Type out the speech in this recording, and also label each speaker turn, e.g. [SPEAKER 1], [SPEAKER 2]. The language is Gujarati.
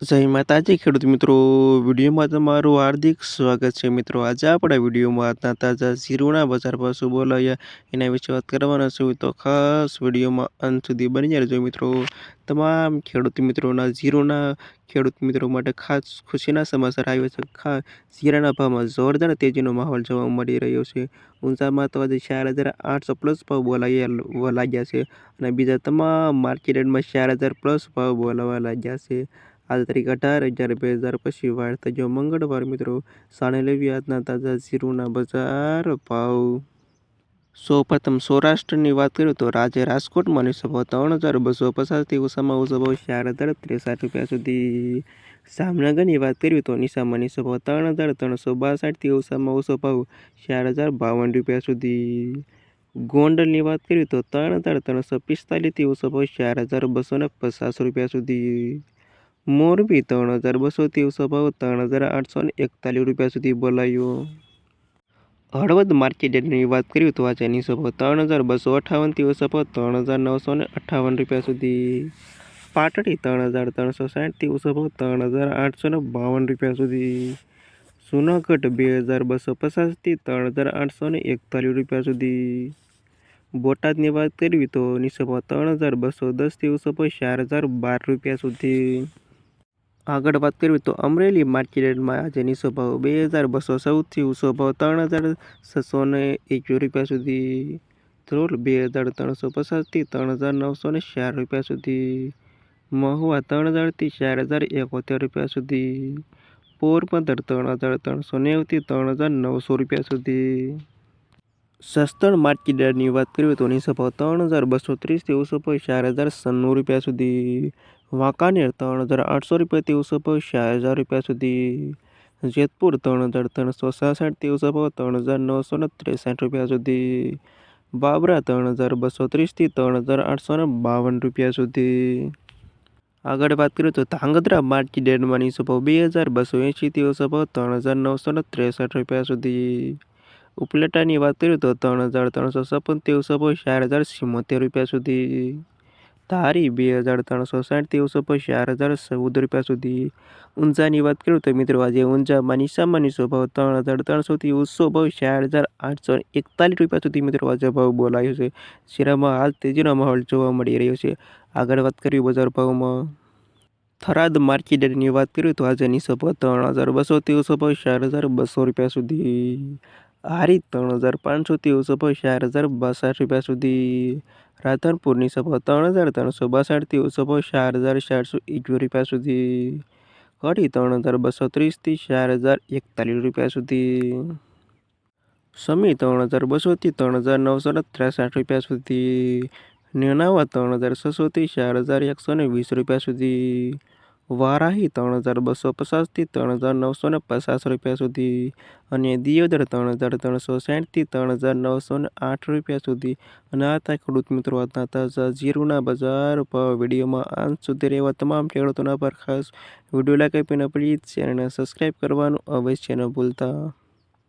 [SPEAKER 1] જય માતાજી, ખેડૂત મિત્રો. વિડીયોમાં તમારું હાર્દિક સ્વાગત છે મિત્રો. આજે આપણા વિડીયોમાં આજના તાજા જીરુના બજાર પર શું બોલાવ્યા એના વિશે વાત કરવાના છું. તો ખાસ વિડીયોમાં અંત સુધી બની રહેજો મિત્રો. તમામ ખેડૂત મિત્રોના, જીરુના ખેડૂત મિત્રો માટે ખાસ ખુશીના સમાચાર આવ્યા છે. ખાસ જીરાના ભાવમાં જોરદાર તેજીનો માહોલ જોવા મળી રહ્યો છે. ઊંઝામાં તો આજે ચાર હજાર આઠસો પ્લસ ભાવ બોલાયા, લાગ્યા છે અને બીજા તમામ માર્કેટમાં ચાર હજાર પ્લસ ભાવ બોલાવા લાગ્યા છે. આજ તારીખ અઢાર અગિયાર બે હજાર પછી વાર થયો મંગળવાર મિત્રો સાણે લેવી આજના તાજા જીરુના બજાર ભાવ સૌ પ્રથમ સૌરાષ્ટ્રની વાત કરીએ તો રાજ્ય રાજકોટમાં નિસભો ત્રણ હજાર બસો પચાસથી ઓછામાં ઓછો ભાવ ચાર હજાર ત્રેસઠ રૂપિયા સુધી જામનગરની વાત કરીએ તો નિશામાં નિસભાવ ત્રણ હજાર ત્રણસો બાસઠથી ઓછામાં ઓછો ભાવ ચાર હજાર બાવન રૂપિયા સુધી ગોંડલની વાત કરીએ તો ત્રણ હજાર ત્રણસો પિસ્તાલીસથી ઓછો ભાવ ચાર હજાર બસો પચાસ રૂપિયા સુધી મોરબી ત્રણ હજાર બસોથી ઓછો ભાવ ત્રણ હજાર આઠસો ને એકતાલીસ રૂપિયા સુધી બોલાયો. હળવદ માર્કેટ યાર્ડની વાત કરીએ તો આજે નીચો ભાવ ત્રણ હજાર બસો અઠાવનથી ઓછો ત્રણ હજાર નવસો ને અઠ્ઠાવન રૂપિયા સુધી. પાટડી ત્રણ હજાર ત્રણસો સાઠથી ઓછો ત્રણ હજાર આઠસો ને બાવન રૂપિયા સુધી. જુનાગઢ બે હજાર બસો પચાસથી ત્રણ હજાર આઠસો ને એકતાલીસ રૂપિયા સુધી. બોટાદની વાત કરવી તો નીચો ત્રણ હજાર બસો દસથી ભાવ ચાર હજાર બાર રૂપિયા સુધી. આગળ વાત કરવી તો અમરેલી માર્કેટમાં આજે નીચો ભાવ બે હજાર બસો સૌથી ઊંચો ભાવ ત્રણ હજાર છસો ને એકવીસ રૂપિયા સુધી ધ્રોલ બે હજાર ત્રણસો પચાસથી ત્રણ હજાર નવસો ને ચાર રૂપિયા સુધી મહુવા ત્રણ હજારથી ચાર હજાર એકોતેર રૂપિયા સુધી પોરબંદર ત્રણ હજાર ત્રણસો નેવથી ત્રણ હજાર નવસો રૂપિયા સુધી સસ્તણ માર્કેટની વાત કરીએ તો નીચો ભાવ ત્રણ હજાર બસો ત્રીસથી ઓછો ભાવ ચાર હજાર સન્નું રૂપિયા સુધી વાંકાનેર ત્રણ હજાર આઠસો રૂપિયાથી ઓછો ચાર હજાર રૂપિયા સુધી. જેતપુર ત્રણ હજાર ત્રણસો સાસઠથી ઓછો ભાવ ત્રણ હજાર નવસો ને ત્રેસઠ રૂપિયા સુધી. બાબરા ત્રણ હજાર બસો ત્રીસથી ત્રણ હજાર આઠસો ને બાવન રૂપિયા સુધી. આગળ વાત કરીએ તો ધાંગધ્રા માર્ચી ડેડમાં નીચો ભાવ બે હજાર બસો એંશીથી ઓછો ભાવ ત્રણ હજાર નવસો ને ત્રેસઠ રૂપિયા સુધી. ઉપલેટાની વાત કરીએ તો ત્રણ હજાર ત્રણસો છપ્પનથી ઓછો ભાવ ચાર હજાર સિત્તોતેર રૂપિયા સુધી. ધારી બે હજાર ત્રણસો સાઠથી ઓછો ચાર હજાર ચૌદ રૂપિયા સુધી. ઊંઝાની વાત કરું તો મિત્રો, આજે ઊંઝામાં નીચામાં નીચો ત્રણ હજાર ત્રણસોથી ઓછો ભાવ ચાર હજાર આઠસો એકતાલીસ રૂપિયા સુધી મિત્રો, આજે ભાવ બોલાયો છે. શેરામાં હાલ તેજીનો માહોલ જોવા મળી રહ્યો છે. આગળ વાત કરીએ બજાર ભાવમાં. થરાદ માર્કેટની વાત કરીએ તો આજે નીચો ત્રણ હજાર બસોથી ઓછો ભાવ ચાર હજાર બસો રૂપિયા સુધી. હારી ત્રણ હજાર પાંચસોથી ઓછો ભાવ ચાર હજાર બાસઠ રૂપિયા સુધી. રાધનપુરની સભા ત્રણ હજાર ત્રણસો બાસઠથી ઓછો ભાવ ચાર હજાર ચારસો એકવીસ રૂપિયા સુધી કડી ત્રણ હજાર બસો ત્રીસથી ચાર હજાર એકતાલીસ રૂપિયા સુધી સમી ત્રણ હજાર બસોથી ત્રણ હજાર નવસો ને ત્રેસઠ રૂપિયા સુધી નેનાવા ત્રણ હજાર છસોથી ચાર હજાર એકસો ને વીસ રૂપિયા સુધી વારાહી ત્રણ હજાર બસો પચાસથી ત્રણ હજાર નવસો ને પચાસ રૂપિયા સુધી અને દિયોદર ત્રણ હજાર ત્રણસો સાઠથી ત્રણ હજાર નવસો ને આઠ રૂપિયા સુધી. અને આ થાય ખેડૂત મિત્રો આજના તાજા જીરુના બજાર પર. વિડીયોમાં અંત સુધી રહેવા તમામ ખેડૂતોના પર ખાસ વીડિયો લાઈક આપીને પ્લીઝ ચેનલને સબસ્ક્રાઈબ કરવાનું અવશ્ય ન ભૂલતા.